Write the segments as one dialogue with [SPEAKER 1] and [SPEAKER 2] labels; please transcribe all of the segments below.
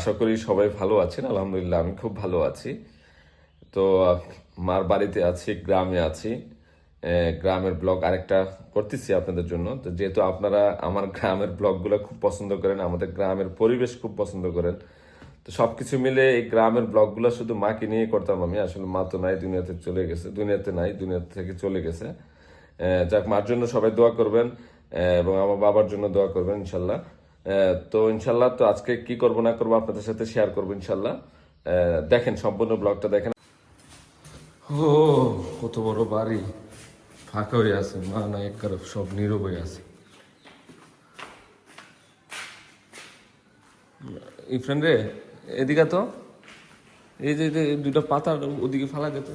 [SPEAKER 1] আশা করি সবাই ভালো আছেন, আলহামদুলিল্লাহ, আমি খুব ভালো আছি। তো, মার বাড়িতে আছি, গ্রামে আছি। গ্রামের ব্লগ আরেকটা করতেছি আপনাদের জন্য। তো যেহেতু আপনারা আমার গ্রামের ব্লগগুলো খুব পছন্দ করেন, আমাদের গ্রামের পরিবেশ খুব পছন্দ করেন, তো সব কিছু মিলে এই গ্রামের ব্লগগুলো শুধু মাকে নিয়ে করতাম আমি। আসলে মা তো নাই, দুনিয়াতে চলে গেছে, দুনিয়াতে নাই, দুনিয়া থেকে চলে গেছে। যাক, মার জন্য সবাই দোয়া করবেন এবং আমার বাবার জন্য দোয়া করবেন, ইনশাল্লাহ। তো ইনশাল্লাহ তো আজকে কি করব না করব আপনাদের সাথে শেয়ার করব ইনশাল্লাহ। দেখেন, সম্পূর্ণ ব্লগটা দেখেন। ও, কত বড় বাড়ি। ফাঁকা হয়ে আছে, মা না একবার সব নীরব হয়ে আছে। এই ফ্রেন্ড রে, এদিকে তো। এই যে যে দুটো পাতা ওদিকে ফালা যেত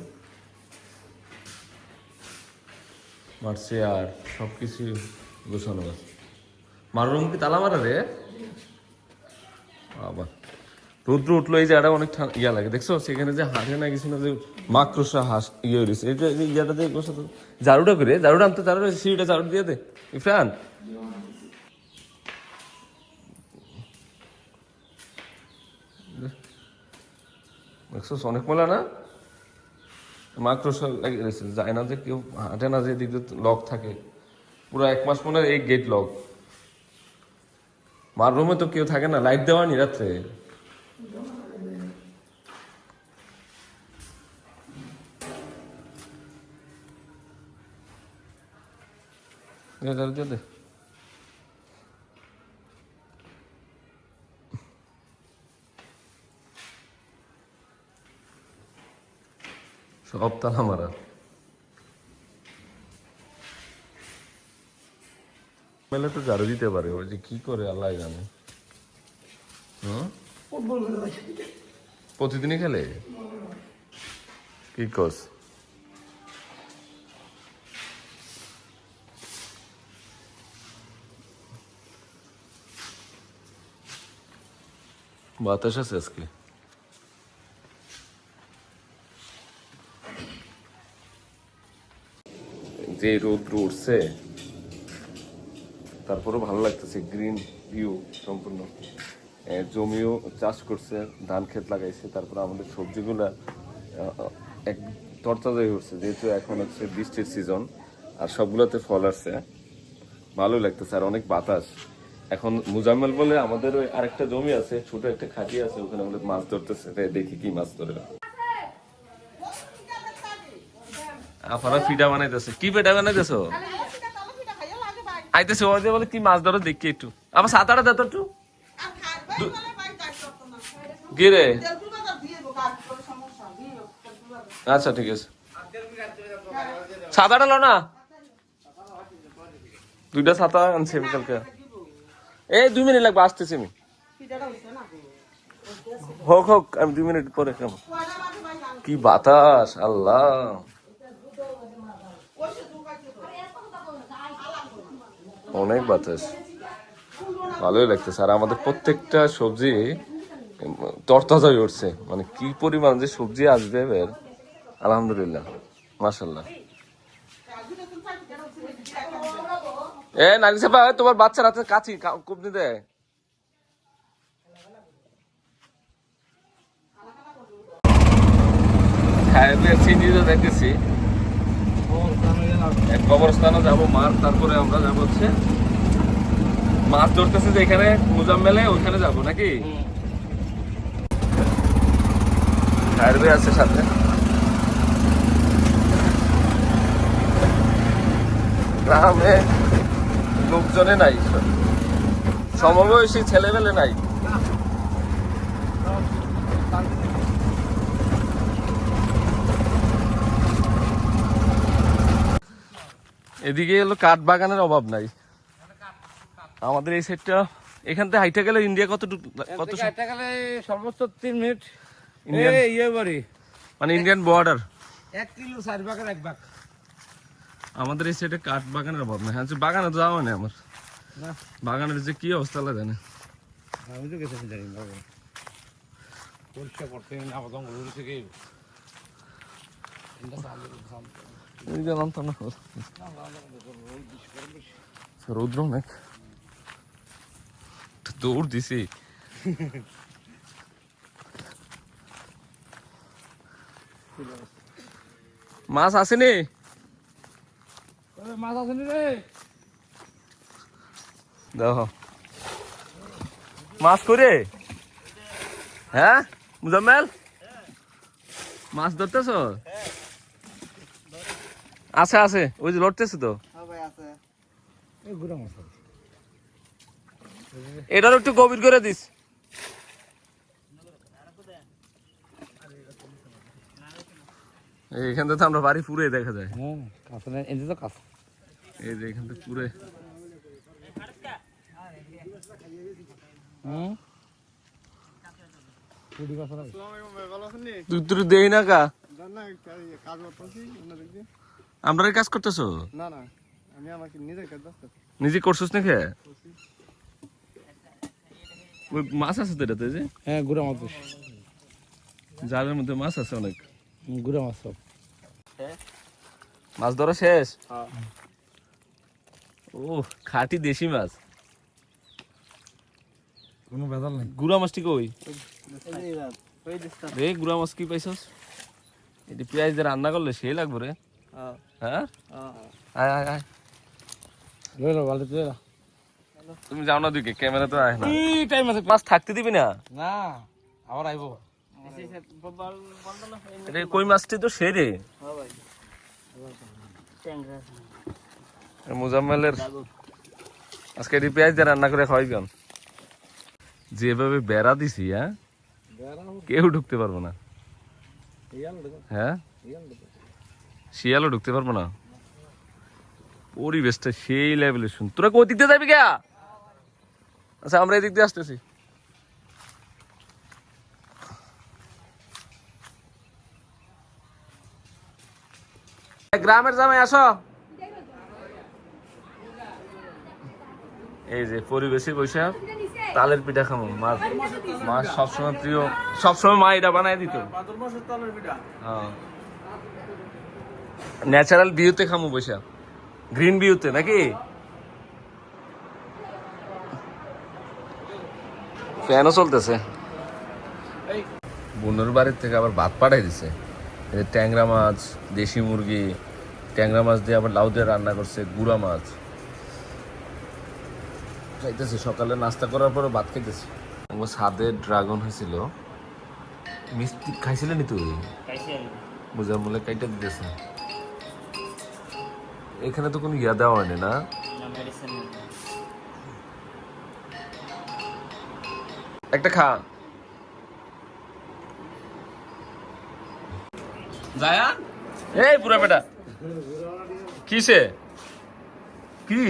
[SPEAKER 1] মারছে আর সব কিছু গোছানো আছে। মার রুম কি তালা মারা রে? আবার রৌদ্র উঠল, এই জায়গাটা অনেক ইয়া লাগে, দেখছ? সেখানে যে হাঁটে না, কিছু না, যে মাকড়সা হাঁস ইয়ে হয়েছে এই যে ইয়াটা দিয়ে বসে ঝাড়ুটা করে, ঝাড়ুটা আনতে ঝাড়ুটা সিঁড়িটা ঝাড়ু দিয়ে দে। ইফরান দেখছ অনেক ময়লা না? মাকড়সা লাগে রয়েছে যায় না যে কেউ, হাঁটে না যে এদিক লক থাকে। পুরো এক মাস মনে এই গেট লক মার রুমে তো কেউ থাকে না লাইট দেওয়া নি রাত্রে দে। সব তালা মারা মেলে তো ঝাড়ু দিতে পারে। ওই যে কি করে আল্লাহ জানে। হুম? প্রতিদিনই খেলে? কি কস বাতাস আছে আজকে? যে রোদ্র উঠছে তারপরেও ভালো লাগতেছে গ্রিন ভিউ সম্পূর্ণ। এ, জমিও চাষ করছে ধান ক্ষেত লাগাইছে তারপরে আমাদের সবজিগুলা এক তরতাজা হয়ে উঠছে যেহেতু এখন হচ্ছে বৃষ্টির সিজন আর সবগুলোতে ফল আসছে। ভালোই লাগতেছে আর অনেক বাতাস। এখন মুজাম্মেল বলে আমাদের ওই আরেকটা জমি আছে ছোট একটা খাটি আছে ওখানে আমাদের মাছ ধরতেছে তাই দেখি কি মাছ ধরে। আপনারা ফিডা বানাইতেছে। কি ফিডা বানাইতেছো? আইতেছে ওই যে বলে, কি মাছ ধরো, দেখি একটু। আবার সাঁতারা দেতো একটু। কি রে আচ্ছা ঠিক আছে। সাঁতারটা লো না। দুইটা ছাতা আনছি আমি কালকে। এই দুই মিনিট লাগবে, আসতেছি আমি। হোক হোক, আমি দুই মিনিট পরে কেমন কি বাতাস, আল্লাহ। অনেক বাতাস। ভালোই লাগতেছে। আর আমাদের প্রত্যেকটা সবজি তরতাজা উঠছে। মানে কি পরিমাণ যে সবজি আসবে এবার। আলহামদুলিল্লাহ। মাসাল্লাহ এ নানি সাপা তোমার বাচ্চার হাতে কাছি কুপনি হ্যাঁ সিটিতে দেখতেছি। এক কবরস্থানে যাব, মার, তারপরে আমরা যাব হচ্ছে মাছ ধরতেছে যে এখানে মুজাম্মেলে ওইখানে যাব নাকি? হাইওয়ে আছে সাথে। গ্রামে লোকজনে নাই, সমবয়সী ছেলেমেলে নাই। এদিকে হলো কাঠ বাগানের অভাব নাই। আমাদের এই সাইডটা এখান থেকে হাইটে গেলে ইন্ডিয়া কত কত
[SPEAKER 2] হাঁটতে গেলে সর্বোচ্চ তিন মিনিট। ইয়ে বাড়ি।
[SPEAKER 1] মানে ইন্ডিয়ান বর্ডার
[SPEAKER 2] এক কিলো চার ভাগের এক ভাগ
[SPEAKER 1] আমাদের এই সাইডে কাঠ বাগানের অভাব নাই। হ্যাঁ বাগানে তো যাওয়া নেই আমার।
[SPEAKER 2] না।
[SPEAKER 1] বাগানের যে কি অবস্থা লাগে জানে।
[SPEAKER 2] আমি তো গেছি জানি না পরিষ্কার করতে জঙ্গল থেকে
[SPEAKER 1] এই গেলাম তো না রৌদ্র অনেক দৌড় দিছি মাছ আসেনি
[SPEAKER 2] মাছ আছে রে
[SPEAKER 1] দেখো মাছ করে হ্যাঁ মুজাম্মেল মাছ ধরতেছ আছে আছে। ওই যে লড়তেছে তো।
[SPEAKER 2] আছে।
[SPEAKER 1] এটার একটু গভীর করে দিস। এইখান থেকে তো আমরা বাড়ি পুরে দেখা যায়।
[SPEAKER 2] হ্যাঁ
[SPEAKER 1] এই যে এখান থেকে পুরে তুই তুই দেই না কা। আমরা এই কাজ করতেছো?
[SPEAKER 3] না না আমি আমাকে নিজের কাজ ব্যস্ত
[SPEAKER 1] নিজে করছিস নাকি? ওই মাছ আছে তো এটাতে যে?
[SPEAKER 2] হ্যাঁ গুড়া মাছ।
[SPEAKER 1] জালের মধ্যে মাছ আছে অনেক।
[SPEAKER 2] গুড়া মাছ সব।
[SPEAKER 1] মাছ ধরা শেষ?
[SPEAKER 3] হ্যাঁ।
[SPEAKER 1] ও খাঁটি দেশি মাছ।
[SPEAKER 2] কোনো ভেজাল নেই।
[SPEAKER 1] গুড়া মাছটি কই? রে গুড়া মাছ কি পাইছস? এটি পেঁয়াজ দিয়ে রান্না করলে সেই লাগবে রে। হ্যাঁ? আয় আয় আয়।
[SPEAKER 2] লই বালতি লই
[SPEAKER 1] তুমি যাও না দিকে ক্যামেরা তো আয় না।
[SPEAKER 2] এই টাইম আছে?
[SPEAKER 1] মাছ থাকতে দিবি না?
[SPEAKER 2] না আবার আইবো
[SPEAKER 1] কই মাছটি তো সেই রে মুজাম্মেলের আজকে এটি পেঁয়াজ দিয়ে রান্না করে খাওয়াই কেন যেভাবে বেড়া দিছি হ্যাঁ? কেউ ঢুকতে পারব না। হ্যাঁ? শিয়ালও ঢুকতে পারব না। পরিবেশটা সেই লেভেলে শুন। তোরা কোন দিক দিয়ে যাবি কে আচ্ছা আমরা এদিক দিয়ে আসতেছি। গ্রামের জামাই আসো। এই যে পরিবেশে বসে তালের পিঠা খামো মাছ মাছ সবসময় প্রিয় সবসময় মা এটা বানায় দিত। ন্যাচারাল ভিউতে খামো বসে। গ্রিন ভিউতে নাকি? ফ্যানও চলতেছে। বোনের বাড়ির থেকে আবার ভাত পাঠাই দিছে। ট্যাংরা মাছ দেশি মুরগি ট্যাংরা মাছ দিয়ে আবার লাউ দিয়ে রান্না করছে গুড়া মাছ। খাইতেছি সকালে নাস্তা করার পরে ভাত খাইতেছি। আমার সাদে ড্রাগন হয়েছিল। মিষ্টি খাইছিলেন তুই? বুঝার মূলে কাইটা দিতেছে। এখানে তো কোনো ইয়া দেওয়া হয়নি না? একটা খা। জায়ান? এই পুরা বেটা। কিসে? কি?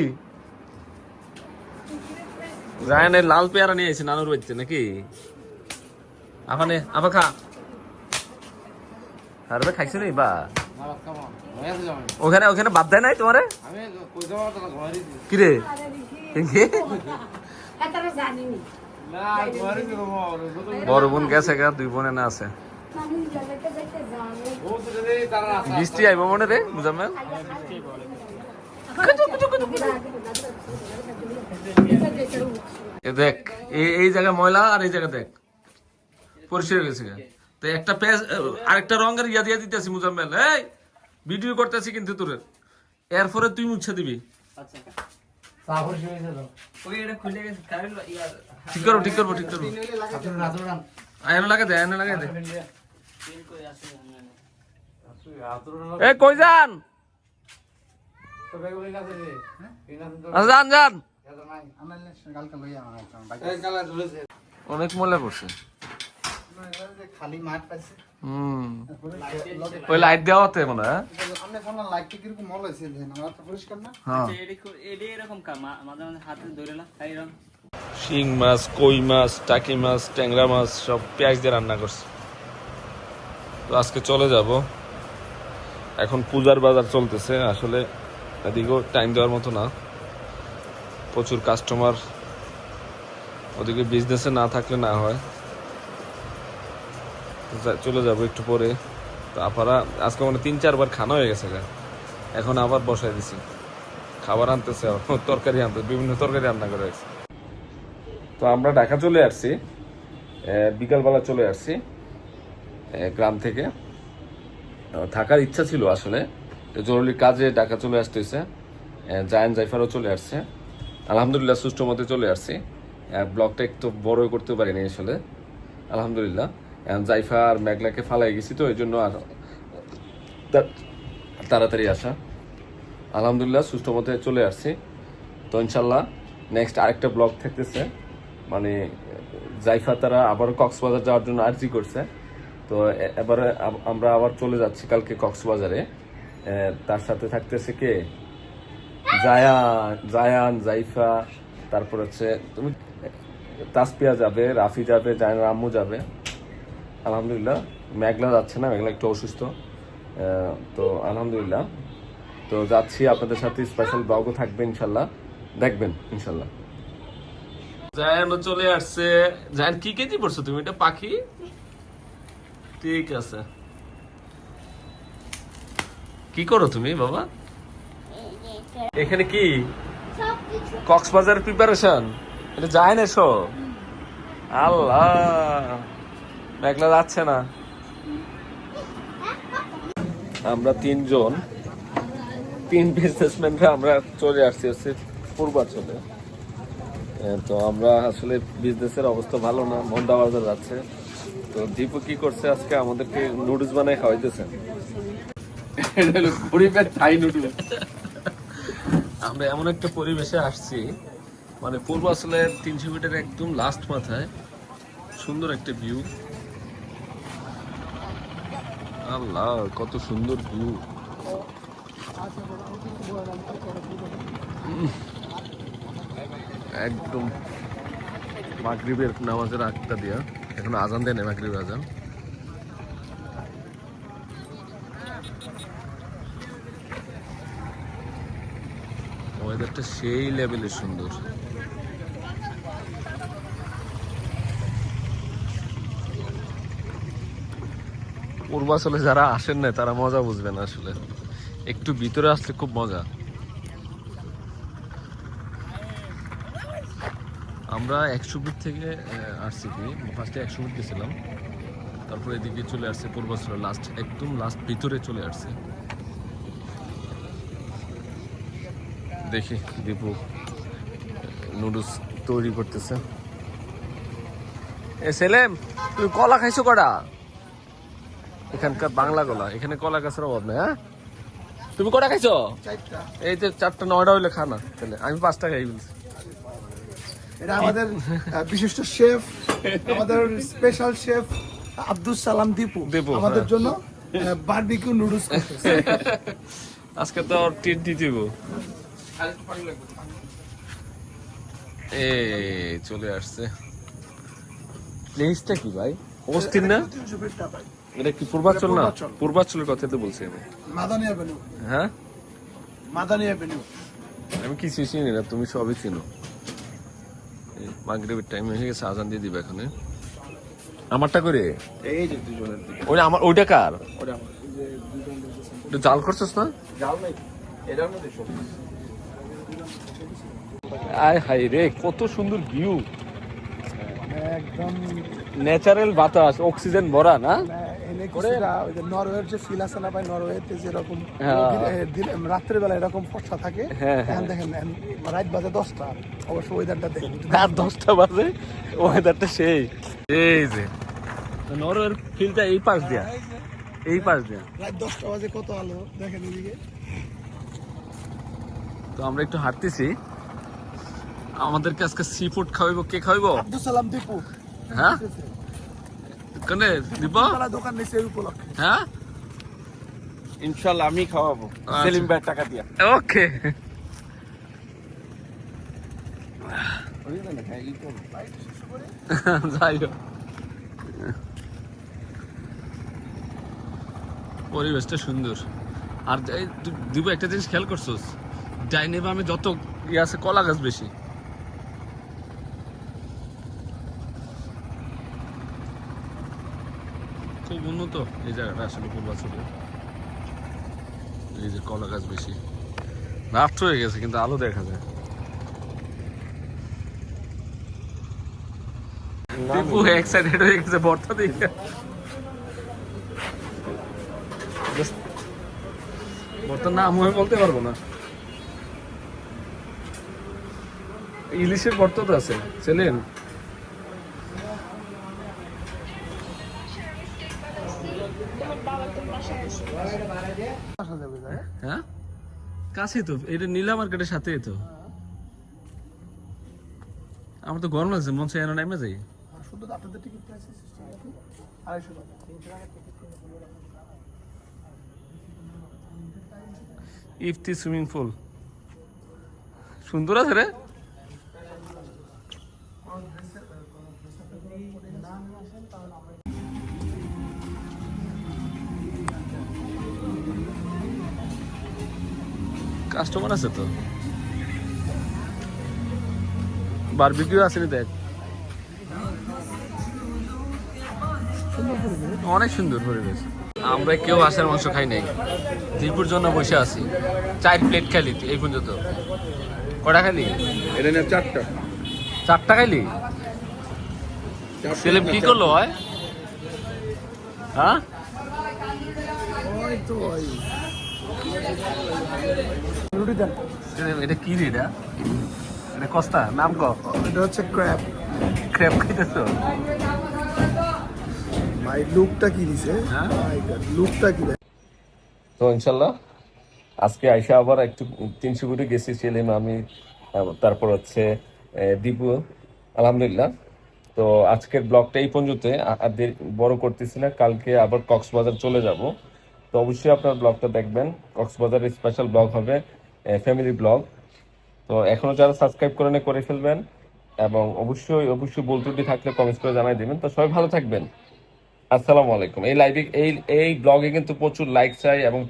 [SPEAKER 1] জায়ানের লাল পেয়ারা নিয়ে এসে নানুর বাড়িতে নাকি? আফানে আফা খা। আরে খাইছে নি বা।
[SPEAKER 2] হয়ে
[SPEAKER 1] ওখানে ওখানে বাদ দেয় নাই তোমারে?
[SPEAKER 2] আমি কই যাওয়া তো ঘরে
[SPEAKER 1] কি রে কি?
[SPEAKER 4] এতটা জানিনি।
[SPEAKER 2] না ঘরে কি করব
[SPEAKER 1] বড় বোন গেছে গা দুই বোনে না আছে।
[SPEAKER 4] আমি জলেতে যেতে জানি
[SPEAKER 2] ও তো রে তারা রাস্তা
[SPEAKER 1] বৃষ্টি আইব মনে রে মুজাম্মেল? এ দেখ এই এই জায়গায় ময়লা আর এই জায়গা দেখ। পরিষ্কার হয়ে গেছে গা। তো একটা পেজ আরেকটা রঙের ইয়া দিয়ে দিতেছি মুজাম্মেল এই! ভিডিও করতেছি কিন্তু তোর। এরপরে তুই মুছে দিবি।
[SPEAKER 2] ছিল
[SPEAKER 1] ঠিক করব ঠিক করব ঠিক করব।
[SPEAKER 2] হাতুর হাতুর রান
[SPEAKER 1] আয়না লাগা দে আয়না লাগা দে। এ কই যান? আচ্ছা যান অনেক ময়লা পড়ছে
[SPEAKER 3] খালি মাঠ পাইছে।
[SPEAKER 1] হুম। ওই লাইট দেওয়াতে মনে হয়?
[SPEAKER 3] আপনি শুনলাম লাইটটা কীরকম মল হয়েছে দেখেন আমার তো পরিষ্কার না?
[SPEAKER 1] হ্যাঁ।
[SPEAKER 5] এডি এরকম কা মাঝে মাঝে হাতে ধরে না এরকম?
[SPEAKER 1] শিং মাছ কই মাছ টাকি মাছ ট্যাংরা মাছ সব পেঁয়াজ দিয়ে রান্না করছে। তো আজকে চলে যাব। এখন পূজার বাজার চলতেছে আসলে এদিকেও টাইম দেওয়ার মতো না। প্রচুর কাস্টমার ওদিকে বিজনেসে না থাকলে না হয়। চলে যাব একটু পরে। তো আপারা আজকে মানে তিন চারবার খানা হয়ে গেছে এখন আবার বসাই দিছি। খাবার আনতেছে তরকারি আনতে বিভিন্ন তরকারি রান্না করে রাখছে তো আমরা ঢাকা চলে আসছি বিকালবেলা চলে আসছি গ্রাম থেকে। থাকার ইচ্ছা ছিল আসলে। জরুরি কাজে ঢাকা চলে আসতে হয়েছে জায়ান জাইফারও চলে আসছে। আলহামদুলিল্লাহ সুষ্ঠু মতে চলে আসছি। আহ, ব্লগটা একটু বড় করতে পারিনি আসলে। আলহামদুলিল্লাহ। জাইফা আর মেঘলাকে ফালাই গেছি তো এই জন্য আর তাড়াতাড়ি আসা। আলহামদুলিল্লাহ, সুষ্ঠু মতে চলে আসছি। তো ইনশাল্লাহ নেক্সট আরেকটা ব্লগ থাকতেছে। মানে জাইফা তারা আবার কক্সবাজার যাওয়ার জন্য আর্জি করছে। তো এবারে আমরা আবার চলে যাচ্ছি কালকে কক্সবাজারে। তার সাথে থাকতেছে কে? জায়ান জায়ান জাইফা তারপর হচ্ছে তুমি তাসপিয়া যাবে, রাফি যাবে, জায়ান আম্মু যাবে। আলহামদুলিল্লাহ মেঘলা যাচ্ছে না মেঘলা একটু অসুস্থ। তো আলহামদুলিল্লাহ। তো যাচ্ছি আপনাদের সাথে স্পেশাল ব্লগও থাকবে ইনশাল্লাহ। দেখবেন ইনশাল্লাহ। জায়ান চলে আসছে। জায়ান কি কেজি পড়ছো তুমি? এটা পাখি? ঠিক আছে। কি করো তুমি বাবা? এখানে কি? কক্সবাজার প্রিপারেশন এটা যায় না এসো আল্লাহ। মেঘলা যাচ্ছে না। আমরা তিনজন তিন বিজনেসম্যানরা আমরা চলে আসছি হচ্ছে পূর্বাঞ্চলে এ, তো আমরা আসলে বিজনেসের অবস্থা ভালো না মন্দা বাজার যাচ্ছে। তো দীপু কি করছে আজকে আমাদেরকে নুডলস বানায় খাওয়াইতেছে?
[SPEAKER 2] গরিবের থাই নুডল
[SPEAKER 1] আমরা এমন একটা পরিবেশে আসছি মানে পূর্বাঞ্চলের তিনশো মিটার একদম লাস্ট মাথায় সুন্দর একটা ভিউ আল্লাহ কত সুন্দর ভিউ একদম মাগরিবের নামাজের আগটা দিয়া। এখন আজান দেয় না মাগরিবের আজান। ওয়েদারটা সেই লেভেলের সুন্দর। পূর্বাচলে যারা আসেন না তারা মজা বুঝবেন আসলে। একটু ভিতরে আসলে খুব মজা। আমরা একশো ফিট থেকে আসছি কি? ফার্স্টে একশো ফিট গেছিলাম। তারপর এদিকে চলে আসছে পূর্বাচলে লাস্ট একদম লাস্ট ভিতরে চলে আসছে। দেখি দীপু নুডলস তৈরি করতেছে। এ সেলেম, তুমি কলা খাইছো কটা? এখানকার বাংলা কলা এখানে কলা গাছের অভাব নেই হ্যাঁ? তুমি কটা খাইছো? এই যে চারটা নয়টা হইলে খানা তাহলে। আমি পাঁচটা খাই বলছি।
[SPEAKER 3] এটা আমাদের বিশিষ্ট শেফ আমাদের স্পেশাল শেফ আব্দুল সালাম দীপু।
[SPEAKER 1] দীপু,
[SPEAKER 3] আমাদের
[SPEAKER 1] হ্যাঁ।
[SPEAKER 3] জন্য বারবিকিউ নুডলস
[SPEAKER 1] আজকে তো ট্রিট দিতে। এই চলে আসছে। প্লেসটা কি ভাই? অস্থির না? এটা কি পূর্বাচল না? পূর্বাচলের কথা তো বলছি আমি।
[SPEAKER 3] মাদানি অ্যাভিনিউ
[SPEAKER 1] হ্যাঁ?
[SPEAKER 3] মাদানি অ্যাভিনিউ
[SPEAKER 1] আমি কিছু চিনি না তুমি সবই চিনো। মাগরিবের টাইম হয়ে গেছে আজান দিয়ে দিবে এখানে। আমারটা করে?
[SPEAKER 2] এই যে দুজনের
[SPEAKER 1] ওই আমার ওইটা কার?
[SPEAKER 2] ওটা আমার।
[SPEAKER 1] জাল করছিস না?
[SPEAKER 2] জাল নাই। এটার মধ্যে সব
[SPEAKER 1] আয় হাই রে কত সুন্দর ভিউ
[SPEAKER 3] একদম
[SPEAKER 1] ন্যাচারাল বাতাস অক্সিজেন ভরা না
[SPEAKER 3] এনে কিছুটা ওই যে নরওয়ের যে ফিল আছে না ভাই নরওয়েতে যেরকম
[SPEAKER 1] হ্যাঁ।
[SPEAKER 3] রাত্রের বেলা এরকম ফর্সা থাকে
[SPEAKER 1] হ্যাঁ,
[SPEAKER 3] এখন দেখেন রাত বাজে দশটা অবশ্য ওয়েদারটা দেখেন।
[SPEAKER 1] রাত দশটা বাজে ওয়েদারটা সেই। এই যে নরওয়ের ফিলটা এই পাশ দিয়া এই পাশ দিয়া।
[SPEAKER 3] রাত দশটা বাজে কত আলো দেখেন এদিকে।
[SPEAKER 1] তো আমরা একটু হাঁটতেছি। আমাদেরকে আজকে সি ফুড খাওয়াইবো কে খাওয়াইবো?
[SPEAKER 3] আব্দুল সালাম দীপু।
[SPEAKER 1] হ্যাঁ? কেনে দিব?
[SPEAKER 3] দোকান এই উপলক্ষে।
[SPEAKER 1] হ্যাঁ?
[SPEAKER 2] ইনশাল্লাহ আমি খাওয়াবো।
[SPEAKER 1] আচ্ছা।
[SPEAKER 2] সেলিম ভাই টাকা দিয়া।
[SPEAKER 1] ওকে। যাই হোক। পরিবেশটা সুন্দর। আর দিব একটা জিনিস খেয়াল করছোস? ডাইনে বামে যত ইয়ে আছে কলা গাছ বেশি। খুব উন্নত এই জায়গাটা আসলে পূর্বাচলে এই যে কলা গাছ বেশি। রাফট হয়ে গেছে, কিন্তু আলো দেখা যায়।
[SPEAKER 6] টিপু এক্সাইটেড হয়ে ইলিশের ভর্তা তো আছে ছেলেন
[SPEAKER 3] আসা যাবে
[SPEAKER 6] হ্যাঁ? কাছে তো এটা নীলা মার্কেটের সাথেই তো। আমার তো গরম লাগছে মন চাই নামে যাই।
[SPEAKER 3] আর শুধু আপনাদের টিকিট প্রাইস আড়াইশো
[SPEAKER 6] ইফতি সুইমিং পুল। সুন্দর আছে রে। কাস্টমার আছে তো? বারবিকিউ আছে নি দেখ। অনেক সুন্দর পরিবেশ। আমরা কেউ আসার মাংস খাই নাই। দীপুর জন্য বসে আছি। চার প্লেট খালি এই পর্যন্ত। কটা
[SPEAKER 2] এটা নিয়ে চারটা।
[SPEAKER 6] চারটা খাইলি? সেলেম কি করল হয়? হ্যাঁ?
[SPEAKER 3] রুটি দেন।
[SPEAKER 6] এটা কি রে এটা? এটা কস্তা? নাম ক
[SPEAKER 3] এটা হচ্ছে ক্র্যাব।
[SPEAKER 6] ক্র্যাপ খাইতেছো?
[SPEAKER 3] ভাই লুকটা কি দিছে?
[SPEAKER 6] হ্যাঁ?
[SPEAKER 3] লুকটা কি
[SPEAKER 1] তো ইনশাল্লাহ আজকে আইসা আবার একটু তিনশো কোটি গেছি ছিলাম আমি তারপর হচ্ছে দীপু আলহামদুলিল্লাহ। তো আজকের ব্লগটা এই পর্যন্ত আর বড় করতেছি না কালকে আবার কক্সবাজার চলে যাব। তো অবশ্যই আপনার ব্লগটা দেখবেন কক্সবাজারের স্পেশাল ব্লগ হবে। ফ্যামিলি ব্লগ তো এখনও যারা সাবস্ক্রাইব করে নিয়ে করে ফেলবেন এবং অবশ্যই অবশ্যই বল ত্রুটি থাকলে কমেন্টস করে জানাই দিবেন। তো সবাই ভালো থাকবেন। আসসালামু আলাইকুম। এই লাইভে এই এই ব্লগে কিন্তু প্রচুর লাইক চাই এবং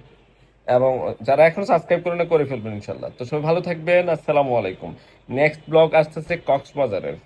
[SPEAKER 1] এবং যারা এখনও সাবস্ক্রাইব করে না করে ফেলবেন ইনশাল্লাহ তো সবাই ভালো থাকবেন। আসসালামু আলাইকুম। নেক্সট ব্লগ আসতেছে কক্সবাজারের।